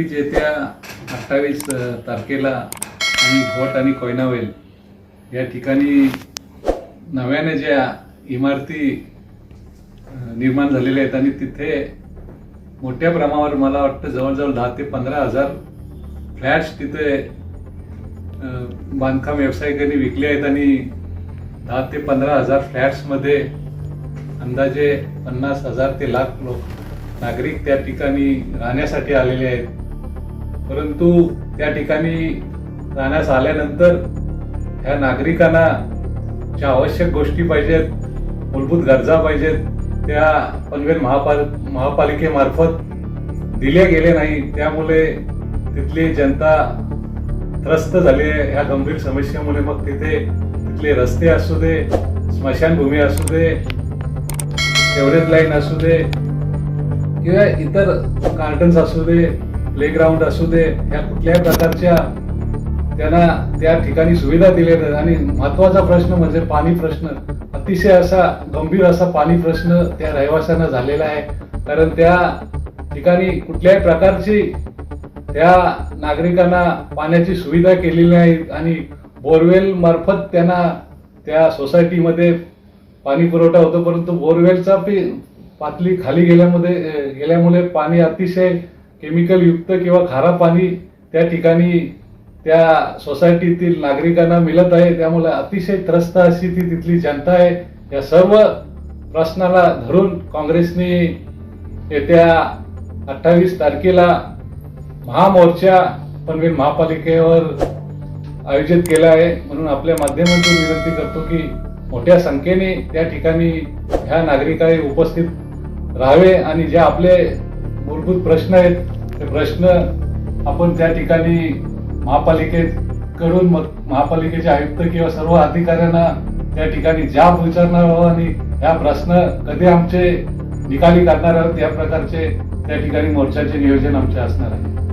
नक्कीच येत्या अठ्ठावीस तारखेला आणि घोट आणि कोयनावेल या ठिकाणी नव्याने ज्या इमारती निर्माण झालेल्या आहेत आणि तिथे मोठ्या प्रमाणावर मला वाटतं जवळजवळ दहा ते पंधरा हजार फ्लॅट्स तिथे बांधकाम व्यावसायिकांनी विकले आहेत आणि दहा ते पंधरा हजार फ्लॅट्समध्ये अंदाजे पन्नास हजार ते लाख लोक नागरिक त्या ठिकाणी राहण्यासाठी आलेले आहेत. परंतु त्या ठिकाणी राहण्यास आल्यानंतर ह्या नागरिकांना ज्या आवश्यक गोष्टी पाहिजेत मूलभूत गरजा पाहिजेत त्या पनवेल महापाल महापालिकेमार्फत दिले गेले नाही त्यामुळे तिथली जनता त्रस्त झाली आहे. ह्या गंभीर समस्येमुळे मग तिथे तिथले रस्ते असू दे स्मशानभूमी असू दे एव्हरेज लाईन असू दे किंवा इतर गार्डन्स असू दे प्लेग्राऊंड असू दे या कुठल्याही प्रकारच्या त्यांना त्या ठिकाणी सुविधा दिल्या आणि महत्त्वाचा प्रश्न म्हणजे पाणी प्रश्न. अतिशय असा गंभीर असा पाणी प्रश्न त्या रहिवाशांना झालेला आहे. कारण त्या ठिकाणी कुठल्याही प्रकारची त्या नागरिकांना पाण्याची सुविधा केलेली नाही आणि बोरवेल मार्फत त्यांना त्या सोसायटीमध्ये पाणी पुरवठा होतो. परंतु बोरवेलचा पातळी खाली गेल्यामध्ये गेल्यामुळे पाणी अतिशय केमिकलयुक्त किंवा खारा पाणी त्या ठिकाणी त्या सोसायटीतील नागरिकांना मिळत आहे. त्यामुळे अतिशय त्रस्त अशी ती तिथली जनता आहे. या सर्व प्रश्नाला धरून काँग्रेसने येत्या अठ्ठावीस तारखेला महामोर्चा पनवेल महापालिकेवर आयोजित केला आहे. म्हणून आपल्या माध्यमातून विनंती करतो की मोठ्या संख्येने त्या ठिकाणी ह्या नागरिकांनी उपस्थित राहावे आणि जे आपले मूलभूत प्रश्न आहेत. ते प्रश्न आपण त्या ठिकाणी महापालिकेकडून महापालिकेचे आयुक्त किंवा सर्व अधिकाऱ्यांना त्या ठिकाणी जाब विचारणार आहोत आणि ह्या प्रश्न कधी आमचे निकाली काढणार आहोत या प्रकारचे त्या ठिकाणी मोर्चाचे नियोजन आमचे असणार आहे.